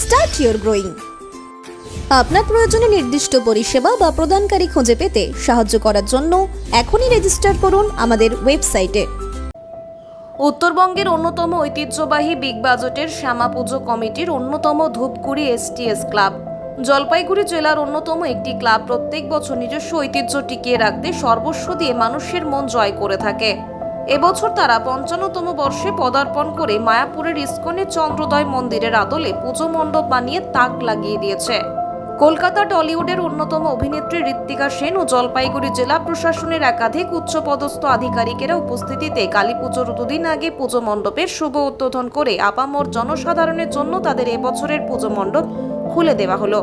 start your growing আপনার প্রয়োজনে নির্দিষ্ট পরিষেবা বা প্রদানকারী খুঁজে পেতে সাহায্য করার জন্য এখনই রেজিস্টার করুন আমাদের ওয়েবসাইটে উত্তরবঙ্গের অন্যতম ঐতিহ্যবাহী বিগ বাজেটের শ্যামা পুজো কমিটির অন্যতম ধূপগুড়ি এসটিএস ক্লাব জলপাইগুড়ি জেলার অন্যতম একটি ক্লাব প্রত্যেক বছর নিজস্ব ঐতিহ্য টিকিয়ে রাখতে সর্বস্ব দিয়ে মানুষের মন জয় করে থাকে। এবছর তারা পঞ্চান্নতম বর্ষে পদার্পণ করে মায়াপুরের ইস্কনের চন্দ্রোদয় মন্দিরের আদলে পুজো মণ্ডপ বানিয়ে তাক লাগিয়ে দিয়েছে। কলকাতা টলিউডের অন্যতম অভিনেত্রী ঋত্বিকা সেন ও জলপাইগুড়ি জেলা প্রশাসনের একাধিক উচ্চপদস্থ আধিকারিকেরা উপস্থিতিতে কালী পুজোর দুদিন আগে পুজো মণ্ডপের শুভ উদ্বোধন করে আপামর জনসাধারণের জন্য তাদের এবছরের পুজো মণ্ডপ খুলে দেওয়া হলো।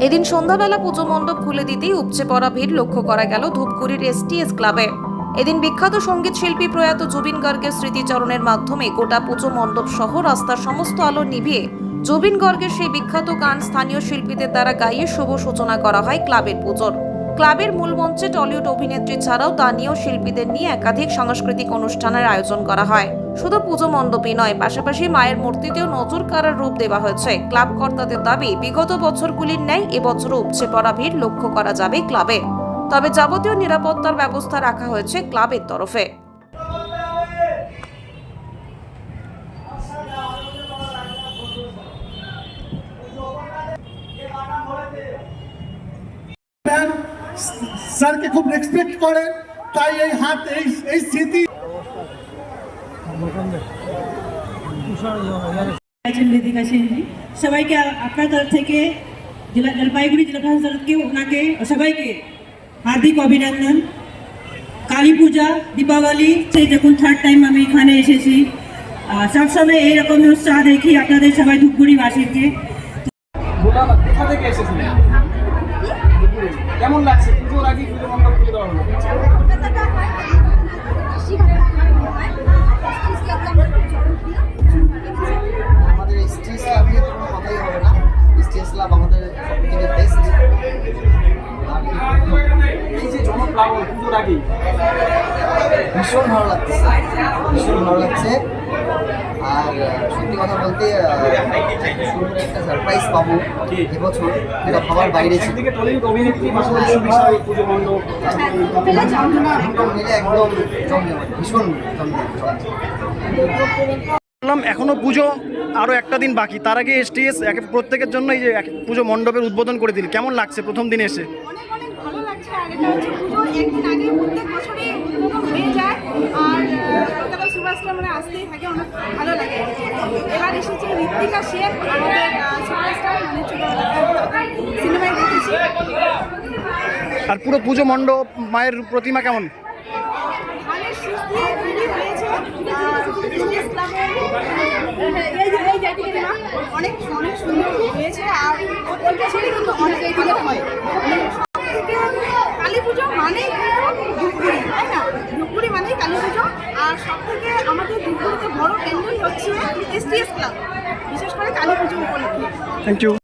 এদিন সন্ধ্যাবেলা পুজো মণ্ডপ খুলে দিতেই উপচে পড়া ভিড় লক্ষ্য করা গেল ধূপগুড়ির এসটিএস ক্লাবে। এদিন বিখ্যাত সংগীত শিল্পী প্রয়াত জুবিন গার্গের স্মৃতিচারণের মাধ্যমে গোটা পুজো মণ্ডপ সহ রাস্তার সমস্ত আলো নিভিয়ে জুবিন গর্গের সেই বিখ্যাত গান স্থানীয় শিল্পীদের দ্বারা গাইয়ে শুভ সূচনা করা হয় ক্লাবের পুজোর। ক্লাবের মূল মঞ্চে টলিউড অভিনেত্রী ছাড়াও দানীয় শিল্পীদের নিয়ে একাধিক সাংস্কৃতিক অনুষ্ঠানের আয়োজন করা হয়। শুধু পুজো মণ্ডপই নয়, পাশাপাশি মায়ের মূর্তিতেও নজর কাড়ার রূপ দেওয়া হয়েছে। ক্লাব কর্তাদের দাবি, বিগত বছরগুলির ন্যায় এবছরও উপচে পড়া ভিড় লক্ষ্য করা যাবে ক্লাবে। তবে যাবতীয় নিরাপত্তার ব্যবস্থা রাখা হয়েছে ক্লাবের তরফে। স্যারকে খুব রেসপেক্ট করেন তাই এই হাত এই এই স্মৃতি আছেন বেদিকা সেনজি সবাইকে আপনার তরফ থেকে জেলা জলপাইগুড়ি জেলা প্রশাসন তরফকে ওনাকে সবাইকে হার্দিক অভিনন্দন। কালী পূজা, দীপাবলি, সেই দেখুন থার্ড টাইম আমি এখানে এসেছি। সবসময় এইরকম উৎসাহ দেখি আপনাদের সবাই ধূপগুড়ি বাসীকে কেমন লাগছে? পুজোর আগে পুজো মণ্ডপ খুলে দেওয়া হলো যে পুজোর আগে ভীষণ ভালো লাগছে ভীষণ ভালো লাগছে। আর সত্যি কথা বলতে একটা সারপ্রাইজ পাবো এবছর যেটা ভাবার বাইরে ছিল। মিলে একদম ভীষণ বললাম এখনও পুজো আরও একটা দিন বাকি। তার আগে এসটিএস প্রত্যেকের জন্য এই যে এক- পুজো মণ্ডপের উদ্বোধন করে দিল। কেমন লাগছে প্রথম দিন এসে? অনেক অনেক ভালো লাগছে আর হচ্ছে পুজো একদিন আগে প্রত্যেক বছরই উদ্বোধন হয়ে যায়। আর আহ, কলকাতা মানে আসতেই থাকে অনেক ভালো লাগে। এবার এসেছে ঋত্বিকা সেন আমাদের সুপারস্টার মানে ছোটোবেলাকার সিনেমায় দেখেছি। আর পুরো পুজো মণ্ডপ মায়ের প্রতিমা কেমন? ধানের শীষ দিয়ে তৈরি হয়েছে। অনেক অনেক সুন্দর হয়েছে। আর ছেড়ে কিন্তু অনেক হয় মানে সব থেকে কালী পুজো মানেই কিন্তু ধূপগুড়ি তাই না ধূপগুড়ি মানেই কালী পুজো আর সব থেকে আমাদের ধূপগুড়িতে বড় কেন্দ্রই হচ্ছে এসটিএস ক্লাব। বিশেষ করে কালী পুজো উপলক্ষে। Thank you